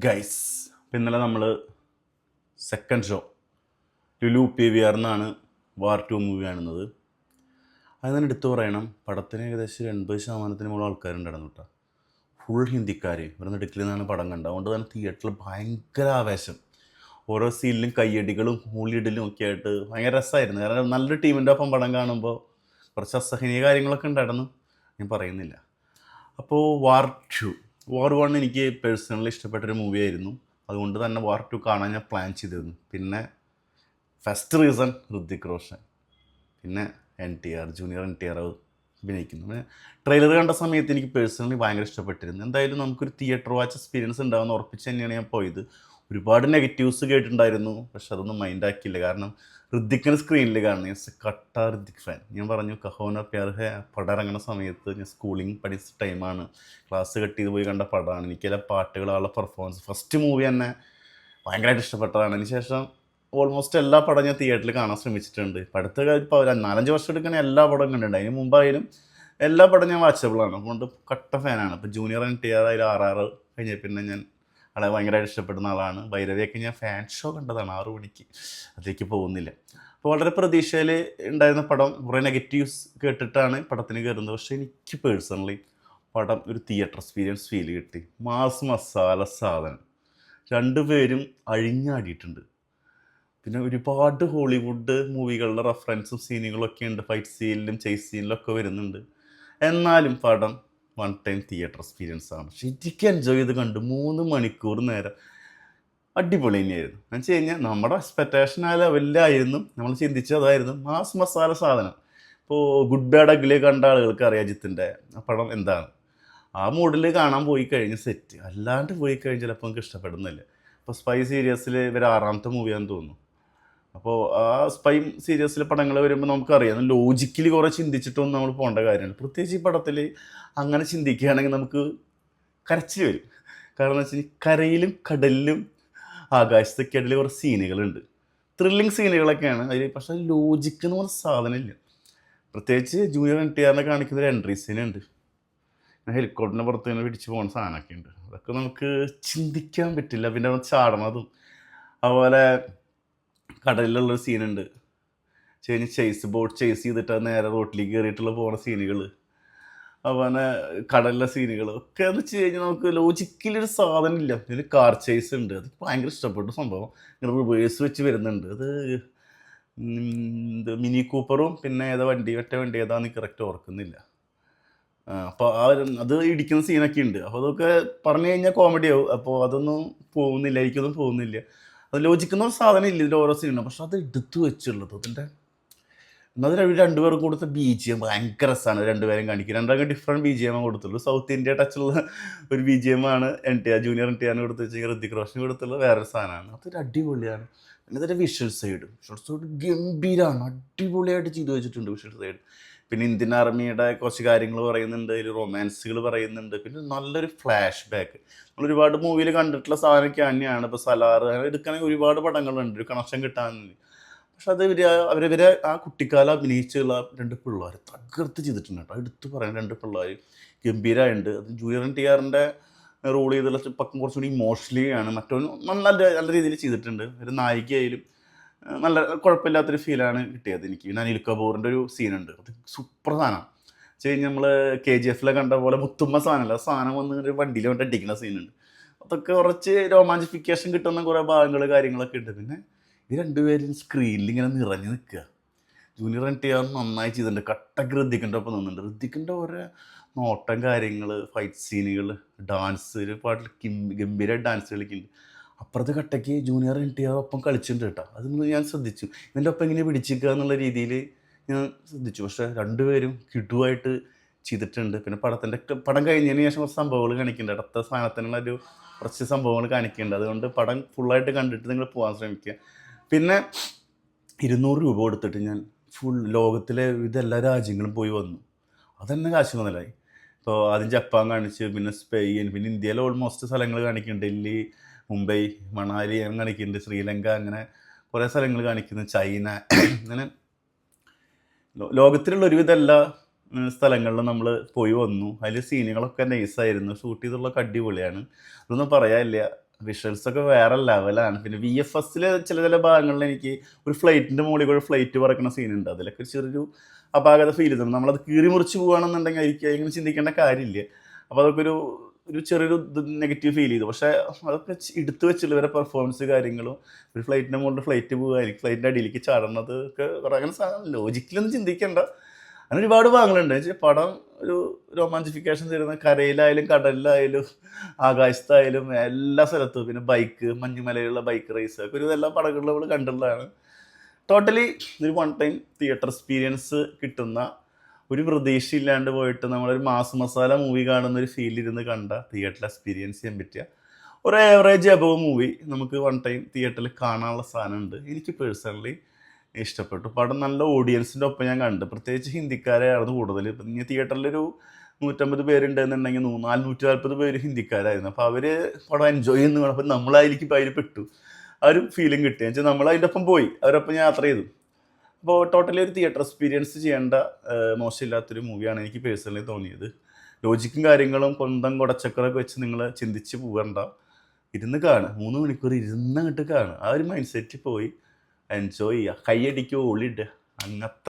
Guys ഇന്നലെ നമ്മൾ second show Lulu P V R എന്നാണ് വാർ ടു മൂവി കാണുന്നത്. അത് തന്നെ എടുത്തു പറയണം പടത്തിന് ഏകദേശം എൺപത് ശതമാനത്തിന് മുകളിൽ ആൾക്കാരുണ്ടായിരുന്നു കേട്ടോ. ഫുൾ ഹിന്ദിക്കാർ ഇവിടെ നെടുക്കിൽ നിന്നാണ് പടം കണ്ടത്. അതുകൊണ്ട് തന്നെ തിയേറ്ററിൽ ഭയങ്കര ആവേശം. ഓരോ സീനിലും കയ്യടികളും ഹൂളിയിടലും ഒക്കെ ആയിട്ട് ഭയങ്കര രസമായിരുന്നു കാരണം നല്ലൊരു ടീമിന്റെ ഒപ്പം പടം കാണുമ്പോൾ കുറച്ച് അസഹനീയ കാര്യങ്ങളൊക്കെ ഉണ്ടായിരുന്നു. ഞാൻ പറയുന്നില്ല. അപ്പോൾ വാർ ടു. വാർ വൺ എനിക്ക് പേഴ്സണലി ഇഷ്ടപ്പെട്ടൊരു മൂവിയായിരുന്നു അതുകൊണ്ട് തന്നെ വാർ ടു കാണാൻ ഞാൻ പ്ലാൻ ചെയ്തിരുന്നു. പിന്നെ ഫസ്റ്റ് റീസൺ ഋതിക് റോഷൻ. പിന്നെ N T R junior N T R അഭിനയിക്കുന്നു. പിന്നെ ട്രെയിലർ കണ്ട സമയത്ത് എനിക്ക് പേഴ്സണലി ഭയങ്കര ഇഷ്ടപ്പെട്ടിരുന്നു. എന്തായാലും നമുക്കൊരു തിയേറ്റർ വാച്ച് എക്സ്പീരിയൻസ് ഉണ്ടാകുമെന്ന് ഉറപ്പിച്ച് തന്നെയാണ് ഞാൻ പോയത്. ഒരുപാട് നെഗറ്റീവ്സ് കേട്ടിട്ടുണ്ടായിരുന്നു പക്ഷെ അതൊന്നും മൈൻഡ് ആക്കിയില്ല. കാരണം ഹൃദിക്കിന് സ്ക്രീനിൽ കാണുന്നത് ഞാൻ കട്ട ഹൃദിക് ഫാൻ ഞാൻ പറഞ്ഞു കഹോന പ്യാർ ഹെ പടം ഇറങ്ങുന്ന സമയത്ത് ഞാൻ സ്കൂളിങ് പഠിച്ച ടൈമാണ് ക്ലാസ് കട്ട് ചെയ്ത് പോയി കണ്ട പടമാണ് എനിക്കെല്ലാ പാട്ടുകൾ ആളുടെ പെർഫോമൻസ് ഫസ്റ്റ് മൂവി തന്നെ ഭയങ്കരമായിട്ട് ഇഷ്ടപ്പെട്ടതാണ് അതിനുശേഷം ഓൾമോസ്റ്റ് എല്ലാ പടം ഞാൻ തിയേറ്ററിൽ കാണാൻ ശ്രമിച്ചിട്ടുണ്ട്. അടുത്ത ഇപ്പോൾ ഒരു നാലഞ്ച് വർഷം എടുക്കുന്ന എല്ലാ പടവും കണ്ടിട്ടുണ്ട്. അതിന് മുമ്പായാലും എല്ലാ പടം ഞാൻ വാച്ചബിളാണ് അതുകൊണ്ട് കട്ട ഫാനാണ് ഇപ്പോൾ ജൂനിയർ എൻ ടി ആർ ആയാലും ആർ കഴിഞ്ഞ പിന്നെ ഞാൻ ആളെ ഭയങ്കരമായിട്ട് ഇഷ്ടപ്പെടുന്ന ആളാണ്. ഭൈരവിയൊക്കെ ഞാൻ ഫാൻ ഷോ കണ്ടതാണ് ആറു മണിക്ക്. അതിലേക്ക് പോകുന്നില്ല. അപ്പോൾ വളരെ പ്രതീക്ഷയിൽ ഉണ്ടായിരുന്ന പടം കുറേ നെഗറ്റീവ്സ് കേട്ടിട്ടാണ് പടത്തിന് കയറുന്നത് പക്ഷേ എനിക്ക് പേഴ്സണലി പടം ഒരു തിയേറ്റർ എക്സ്പീരിയൻസ് ഫീൽ കിട്ടി. മാസ് മസാല സാധനം. രണ്ടുപേരും അഴിഞ്ഞാടിയിട്ടുണ്ട്. പിന്നെ ഒരുപാട് ഹോളിവുഡ് മൂവികളുടെ റെഫറൻസും സീനുകളൊക്കെ ഉണ്ട്. ഫൈറ്റ് സീനിലും ചേസ് സീനിലും ഒക്കെ വരുന്നുണ്ട്. എന്നാലും പടം വൺ ടൈം തിയേറ്റർ എക്സ്പീരിയൻസ് ആണ്. ശരിക്കും എൻജോയ് ചെയ്ത് കണ്ടു മൂന്ന് മണിക്കൂർ നേരം അടിപൊളി തന്നെയായിരുന്നു. എന്ന് വെച്ച് കഴിഞ്ഞാൽ നമ്മുടെ എക്സ്പെക്റ്റേഷൻ ആ ലെവലിലായിരുന്നു നമ്മൾ ചിന്തിച്ചതായിരുന്നു മാസ് മസാല സാധനം. ഇപ്പോൾ ഗുഡ് ബാഡ് അഗ്ലി കണ്ട ആളുകൾക്ക് അറിയാം അജിത്തിന്റെ ആ പടം എന്താണ്. ആ മൂഡിൽ കാണാൻ പോയി കഴിഞ്ഞ സെറ്റ് അല്ലാണ്ട് പോയി കഴിഞ്ഞാൽ ചിലപ്പോൾ നമുക്ക് ഇഷ്ടപ്പെടുന്നില്ല. ഇപ്പോൾ സ്പൈ സീരിയസിൽ ഇവർ ആറാമത്തെ മൂവിയാണെന്ന് തോന്നുന്നു. അപ്പോൾ ആ സ്പൈ സീരീസിലെ പടങ്ങൾ വരുമ്പോൾ നമുക്കറിയാം. ലോജിക്കലി കുറേ ചിന്തിച്ചിട്ടൊന്നും നമ്മൾ പോകേണ്ട കാര്യമില്ല. പ്രത്യേകിച്ച് ഈ പടത്തിൽ അങ്ങനെ ചിന്തിക്കുകയാണെങ്കിൽ നമുക്ക് കരച്ചിൽ വരും. കാരണം എന്ന് വെച്ചാൽ കരയിലും കടലിലും ആകാശത്തൊക്കെ കുറേ സീനുകളുണ്ട്. ത്രില്ലിങ് സീനുകളൊക്കെയാണ് അതിൽ പക്ഷേ ലോജിക്ക് എന്ന് പറഞ്ഞ സാധനമില്ല പ്രത്യേകിച്ച് ജൂനിയർ എൻ ടി ആറിനെ കാണിക്കുന്ന ഒരു എൻട്രി സീനുണ്ട് ഹെലികോപ്റ്ററിന്റെ പുറത്ത് നിന്ന് പിടിച്ച് പോകുന്ന സാധനമൊക്കെ ഉണ്ട്. അതൊക്കെ നമുക്ക് ചിന്തിക്കാൻ പറ്റില്ല. പിന്നെ ചാടണതും. അതുപോലെ കടലിലുള്ളൊരു സീനുണ്ട്. കഴിഞ്ഞ് ചേസ് ബോട്ട് ചേസ് ചെയ്തിട്ട് നേരെ റോട്ടിലേക്ക് കയറിയിട്ടുള്ള പോകുന്ന സീനുകൾ അതുപോലെ കടലിലെ സീനുകൾ ഒക്കെ എന്ന് വെച്ച് കഴിഞ്ഞാൽ നമുക്ക് ലോജിക്കലി ഒരു സാധനം ഇല്ല. ഇതിൽ കാർ ചേസ് ഉണ്ട്. അത് ഭയങ്കര ഇഷ്ടപ്പെട്ട സംഭവം. ഇങ്ങനെ റിവേഴ്സ് വെച്ച് വരുന്നുണ്ട്. അത് മിനി കൂപ്പറും പിന്നെ ഏതാ വണ്ടി? ഒറ്റ വണ്ടി ഏതാന്ന് കറക്റ്റ് ഓർക്കുന്നില്ല. അപ്പോൾ ആ ഒരു അത് ഇടിക്കുന്ന സീനൊക്കെ ഉണ്ട്. അപ്പോൾ അതൊക്കെ പറഞ്ഞു കഴിഞ്ഞാൽ കോമഡി ആവും. അപ്പോൾ അതൊന്നും പോകുന്നില്ല. എനിക്കൊന്നും പോകുന്നില്ല അത് ലോജിക്കുന്ന ഒരു സാധനം ഇല്ല ഇതിന്റെ ഓരോ സീനുണ്ട് പക്ഷെ അത് എടുത്തു വെച്ചുള്ളത് അതിന്റെ എന്നാൽ അവർ രണ്ടുപേരും കൊടുത്ത ബി ജി എം ഭയങ്കര രസമാണ് രണ്ടുപേരും കാണിക്കുക രണ്ടാൾക്ക് ഡിഫറെന്റ് ബി ജി എം കൊടുത്തുള്ളൂ സൗത്ത് ഇന്ത്യ ടച്ചുള്ള ഒരു ബി ജി എം ആണ് N T R junior N T ആറിന് കൊടുത്ത് വെച്ചാൽ ഋതിക് റോഷൻ കൊടുത്തുള്ള വേറൊരു സാധനമാണ്. അതൊരു അടിപൊളിയാണ്. പിന്നെ അതിന്റെ വിഷ്വൽ സൈഡ് വിഷ്വൽ സൈഡ് ഗംഭീരമാണ് അടിപൊളിയായിട്ട് ചെയ്തു വെച്ചിട്ടുണ്ട് വിഷ്വൽ സൈഡ് പിന്നെ ഇന്ത്യൻ ആർമിയുടെ കുറച്ച് കാര്യങ്ങൾ പറയുന്നുണ്ട് അതിൽ റൊമാൻസുകൾ പറയുന്നുണ്ട്. പിന്നെ നല്ലൊരു ഫ്ലാഷ് ബാക്ക് നമ്മൾ ഒരുപാട് മൂവിയിൽ കണ്ടിട്ടുള്ള സാധനമൊക്കെ തന്നെയാണ്. ഇപ്പോൾ സലാർ അങ്ങനെ എടുക്കുകയാണെങ്കിൽ ഒരുപാട് പടങ്ങളുണ്ട്. ഒരു കണക്ഷൻ കിട്ടാൻ പക്ഷെ അത് ഇവർ അവരവരെ ആ കുട്ടിക്കാലം അഭിനയിച്ചുള്ള രണ്ട് പിള്ളേർ തകർത്ത് ചെയ്തിട്ടുണ്ട് കേട്ടോ. എടുത്തു പറയാൻ രണ്ട് പിള്ളേർ ഗംഭീരമായിട്ടുണ്ട് അത് ജൂനിയർ ടി ആറിന്റെ റോൾ ചെയ്തുള്ള പക്കം കുറച്ചുകൂടി ഇമോഷണലി ആണ്. മറ്റൊന്ന് നല്ല നല്ല രീതിയിൽ ചെയ്തിട്ടുണ്ട്. ഒരു നായികയായാലും നല്ല കുഴപ്പമില്ലാത്തൊരു ഫീലാണ് കിട്ടിയത് എനിക്ക്. പിന്നെ അനിൽ കപൂറിന്റെ ഒരു സീനുണ്ട് അത് സൂപ്പർ സാധനം. വെച്ച് കഴിഞ്ഞാൽ നമ്മൾ കെ ജി എഫിലെ കണ്ട പോലെ മുത്തുമ്മ സാധനമല്ല സാധനം വന്ന് ഒരു വണ്ടിയിൽ കൊണ്ട് അടിക്കുന്ന സീനുണ്ട് അതൊക്കെ കുറച്ച് രോമാഞ്ചിഫിക്കേഷൻ കിട്ടുന്ന കുറേ ഭാഗങ്ങൾ കാര്യങ്ങളൊക്കെ ഉണ്ട്. പിന്നെ ഈ രണ്ടുപേരും സ്ക്രീനിൽ ഇങ്ങനെ നിറഞ്ഞു നിൽക്കുക. ജൂനിയർ എൻ ടി ആർ നന്നായി ചെയ്തിട്ടുണ്ട്. കട്ടക്ക് ഋതിക്കിന്റെ ഒപ്പം നിന്നുണ്ട് ഋതിക്കിന്റെ ഓരോ നോട്ടം കാര്യങ്ങൾ ഫൈറ്റ് സീനുകൾ ഡാൻസ് ഒരു പാട്ടിൽ കിം- ഗംഭീര ഡാൻസ് കളിക്കുന്നുണ്ട് അപ്പുറത്തെ കട്ടയ്ക്ക് ജൂനിയർ എൻ ടി ആർ ഒപ്പം കളിച്ചിട്ടുണ്ട് കേട്ടോ. അതൊന്നും ഞാൻ ശ്രദ്ധിച്ചു. ഇവന്റെ ഒപ്പം ഇങ്ങനെ പിടിച്ചിരിക്കുക എന്നുള്ള രീതിയിൽ ഞാൻ ശ്രദ്ധിച്ചു. പക്ഷേ രണ്ടുപേരും കിടുവായിട്ട് ചെയ്തിട്ടുണ്ട്. പിന്നെ പടത്തിന്റെ പടം കഴിഞ്ഞതിന് ശേഷം കുറച്ച് സംഭവങ്ങൾ കാണിക്കുന്നുണ്ട്. അടുത്ത സ്ഥാനത്തിനുള്ള ഒരു കുറച്ച് സംഭവങ്ങൾ കാണിക്കുന്നുണ്ട്. അതുകൊണ്ട് പടം ഫുള്ളായിട്ട് കണ്ടിട്ട് നിങ്ങൾ പോകാൻ ശ്രമിക്കുക. പിന്നെ ഇരുന്നൂറ് രൂപ കൊടുത്തിട്ട് ഞാൻ ഫുൾ ലോകത്തിലെ വിവിധ എല്ലാ രാജ്യങ്ങളും പോയി വന്നു. അതന്നെ കാശ് മുതലായി. ഇപ്പോൾ ആദ്യം ജപ്പാൻ കാണിച്ച് പിന്നെ സ്പെയിൻ പിന്നെ ഇന്ത്യയിലെ ഓൾമോസ്റ്റ് സ്ഥലങ്ങൾ കാണിക്കുന്നുണ്ട്. ഡൽഹി മുംബൈ മണാലി അങ്ങനെ കാണിക്കുന്നുണ്ട് ശ്രീലങ്ക അങ്ങനെ കുറേ സ്ഥലങ്ങൾ കാണിക്കുന്നു. ചൈന അങ്ങനെ ലോകത്തിലുള്ള ഒരുവിധ എല്ലാ സ്ഥലങ്ങളിലും നമ്മൾ പോയി വന്നു. അതിൽ സീനുകളൊക്കെ നൈസായിരുന്നു ഷൂട്ട് ചെയ്തുള്ള അടിപൊളിയാണ്. അതൊന്നും പറയാനില്ല. വിഷ്വൽസൊക്കെ വേറെ ലെവലാണ് പിന്നെ വി എഫ് എസിലെ ചില ചില ഭാഗങ്ങളിൽ എനിക്ക് ഒരു ഫ്ലൈറ്റിന്റെ മുകളിൽ കൂടെ ഫ്ലൈറ്റ് പറക്കുന്ന സീനുണ്ട് അതിലൊക്കെ ചെറിയൊരു അപാകത ഫീൽ ചെയ്തു നമ്മളത് കീറി മുറിച്ച് പോകുകയാണെന്നുണ്ടെങ്കിൽ എനിക്ക് ഇങ്ങനെ ചിന്തിക്കേണ്ട കാര്യമില്ല. അപ്പോൾ അതൊക്കെ ഒരു ഒരു ചെറിയൊരു നെഗറ്റീവ് ഫീൽ ചെയ്തു. പക്ഷേ അതൊക്കെ എടുത്തു വെച്ചുള്ള ഇവരെ പെർഫോമൻസ് കാര്യങ്ങളും ഒരു ഫ്ലൈറ്റിന്റെ മുകളിൽ ഫ്ലൈറ്റ് പോകുക ഫ്ലൈറ്റിന്റെ അടിയിലേക്ക് ചാടുന്നത് ഒക്കെ കുറേ അങ്ങനെ സാധനം ലോജിക്കലൊന്നും ചിന്തിക്കേണ്ട. അങ്ങനെ ഒരുപാട് ഭാഗങ്ങളുണ്ട് വെച്ചാൽ പടം ഒരു റൊമാൻസിഫിക്കേഷൻ തരുന്ന കരയിലായാലും കടലിലായാലും ആകാശത്തായാലും എല്ലാ സ്ഥലത്തും. പിന്നെ ബൈക്ക് മഞ്ഞുമലയിലുള്ള ബൈക്ക് റേസ് ഒക്കെ ഒരു എല്ലാ പടങ്ങളിലും നമ്മൾ കണ്ടുള്ളതാണ് ടോട്ടലി ഒരു വൺ ടൈം തിയേറ്റർ എക്സ്പീരിയൻസ് കിട്ടുന്ന ഒരു പ്രതീക്ഷയില്ലാണ്ട് പോയിട്ട് നമ്മളൊരു മാസ് മസാല മൂവി കാണുന്ന ഒരു ഫീൽ ഇരുന്ന് കണ്ട തിയേറ്ററിൽ എക്സ്പീരിയൻസ് ചെയ്യാൻ പറ്റിയ ഒരു ആവറേജ് അബവ് മൂവി നമുക്ക് വൺ ടൈം തിയേറ്ററിൽ കാണാനുള്ള സാധനമുണ്ട്. എനിക്ക് പേഴ്സണലി ഇഷ്ടപ്പെട്ടു. പടം നല്ല ഓഡിയൻസിന്റെ ഒപ്പം ഞാൻ കണ്ടു. പ്രത്യേകിച്ച് ഹിന്ദിക്കാരായിരുന്നു കൂടുതൽ ഇപ്പം തിയേറ്ററിലൊരു നൂറ്റമ്പത് പേരുണ്ടെന്നുണ്ടെങ്കിൽ നാനൂറ്റി നാൽപ്പത് പേര് ഹിന്ദിക്കാരായിരുന്നു. അപ്പോൾ അവർ പടം എൻജോയ് ചെയ്യുന്നു. അപ്പം അപ്പോൾ നമ്മളതിലേക്ക് ഇപ്പോൾ അതിൽ പെട്ടു. ആ ഒരു ഫീലിംഗ് കിട്ടി. വെച്ചാൽ നമ്മൾ അതിന്റെ ഒപ്പം പോയി. അവരൊപ്പം യാത്ര ചെയ്തു. അപ്പോൾ ടോട്ടലി ഒരു തിയേറ്റർ എക്സ്പീരിയൻസ് ചെയ്യേണ്ട മോശമില്ലാത്തൊരു മൂവിയാണ് എനിക്ക് പേഴ്സണലി തോന്നിയത്. ലോജിക്കും കാര്യങ്ങളും കൊന്തം കുടച്ചക്കറൊക്കെ വെച്ച് നിങ്ങൾ ചിന്തിച്ച് പോകണ്ട. ഇരുന്ന് കാണുക. മൂന്ന് മണിക്കൂർ ഇരുന്നങ്ങോട്ട് കാണുക. ആ ഒരു മൈൻഡ് സെറ്റ് പോയി. എൻജോയ് ചെയ്യുക. കൈയടിക്കുക ഒളിയിടുക അങ്ങനത്തെ